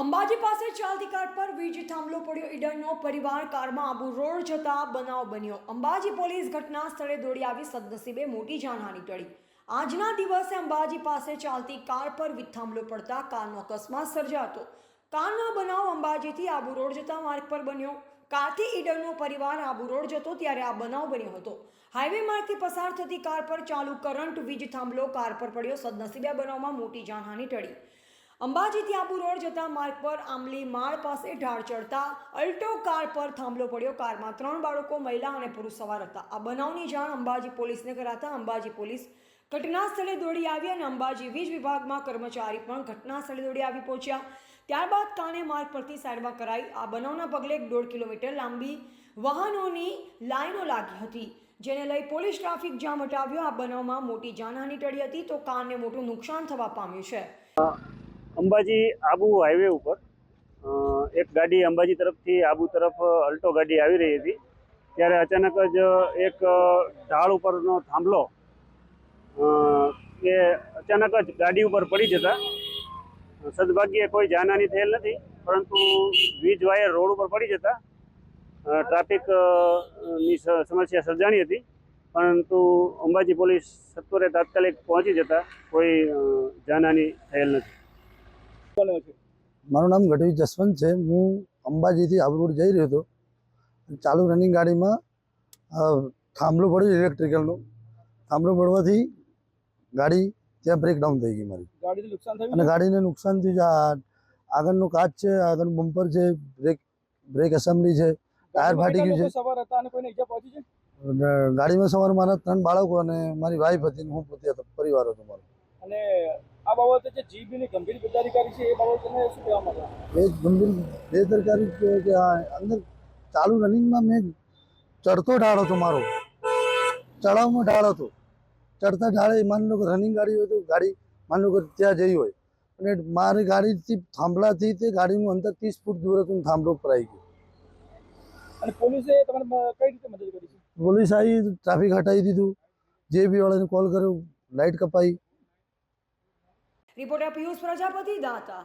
અંબાજી પાસે ચાલતી કાર પર વીજ થાંભલો પડ્યો. ઈડરનો પરિવાર કારમાં આબુ રોડ જતા બનાવ બન્યો. અંબાજી પોલીસ ઘટના સ્થળે દોડી આવી સદનસીબે મોટી જાનહાની ટળી. આજના દિવસે અંબાજી પાસે ચાલતી કાર પર વીજ થાંભલો પડતા કારનો અકસ્માત સર્જાતો કારનો બનાવ અંબાજીથી આબુ રોડ જતા માર્ગ પર બન્યો. કારથી ઈડરનો પરિવાર આબુ રોડ જતો ત્યારે આ બનાવ બન્યો હતો. હાઈવે માર્ગથી પસાર થતી કાર પર ચાલુ કરંટ વીજ થાંભલો કાર પર પડ્યો. સદનસીબે બનાવમાં મોટી જાનહાની ટળી. અંબાજીથી આબુ રોડ જતા માર્ગ પર આંબલી માળ પાસે ઢાળ ચડતા અલ્ટો કાર પર થાંભલો પડ્યો. કારમાં ત્રણ બાળકો, મહિલા અને પુરુષ સવાર હતા. આ બનાવની જાણ અંબાજી પોલીસને કરાતા અંબાજી પોલીસ ઘટના સ્થળે દોડી આવી અને અંબાજી વીજ વિભાગમાં કર્મચારી પણ ઘટના સ્થળે દોડી આવી પહોંચ્યા. ત્યારબાદ કાને માર્ગ પરથી સાઈડમાં કરાઈ. આ બનાવના પગલે દોઢ કિલોમીટર લાંબી વાહનોની લાઈનો લાગી હતી, જેને લઈ પોલીસ ટ્રાફિક જામ હટાવ્યો આ બનાવમાં મોટી જાનહાની ટળી હતી તો કારને મોટું નુકસાન થવા પામ્યું છે. અંબાજી આબુ હાઈવે ઉપર એક ગાડી અંબાજી તરફથી આબુ તરફ અલ્ટો ગાડી આવી રહી હતી. ત્યારે અચાનક જ એક ઢાળ ઉપરનો થાંભલો એ અચાનક જ ગાડી ઉપર પડી જતા. સદભાગ્યે કોઈ જાનહાની થયેલ નથી, પરંતુ વીજ વાયર રોડ ઉપર પડી જતા. ટ્રાફિકની સમસ્યા સર્જાણી હતી. પરંતુ અંબાજી પોલીસ સત્વરે તાત્કાલિક પહોંચી જતા કોઈ જાનહાની થયેલ નથી. મારું નામ ગઢવી જસવંત છે. હું અંબાજીથી આબરોડ જઈ રહ્યો હતો. ચાલુ રનિંગ ગાડીમાં થાંભલો પડ્યો ઇલેક્ટ્રિકલનો થાંભલો પડવાથી ગાડી ત્યાં બ્રેકડાઉન થઈ ગઈ મારી. અને ગાડીને નુકસાન થયું છે. આગળનો કાચ છે આગળનું બમ્પર છે બ્રેક બ્રેક એસેમ્બલી છે ટાયર ફાટી ગયું છે. છે? ગાડીમાં સવાર મારા ત્રણ બાળકો અને મારી વાઈફ હતી હું પોતે હતો પરિવાર હતો મારો. અને આ બાબતે જે જીબીની ગંભીર બેદારી છે એ બાબતે શું કહેવા માંગો? એ ગંભીર બેદરકારી છે કે આ અંદર ચાલુ રનિંગમાં મેં ચડતો ઢાળ હતો મારો. ચડાવમાં ઢાળ હતો. ચડતા ઢાળે માની લો કે રનિંગ ગાડી હોય તો ગાડી માની લો કે ત્યાં જઈ હોય. અને મારી ગાડીથી થાંભલાથી તે ગાડીનું અંતર ત્રીસ ફૂટ દૂર હતું થાંભલો પર આવી ગયો. અને પોલીસે તમને કઈ રીતે મદદ કરી પોલીસ આવી ટ્રાફિક હટાવી દીધું. જે બી વાળાને કોલ કર્યો લાઇટ કપાઈ. રિપોર્ટર પિયુષ પ્રજાપતિ દાતા.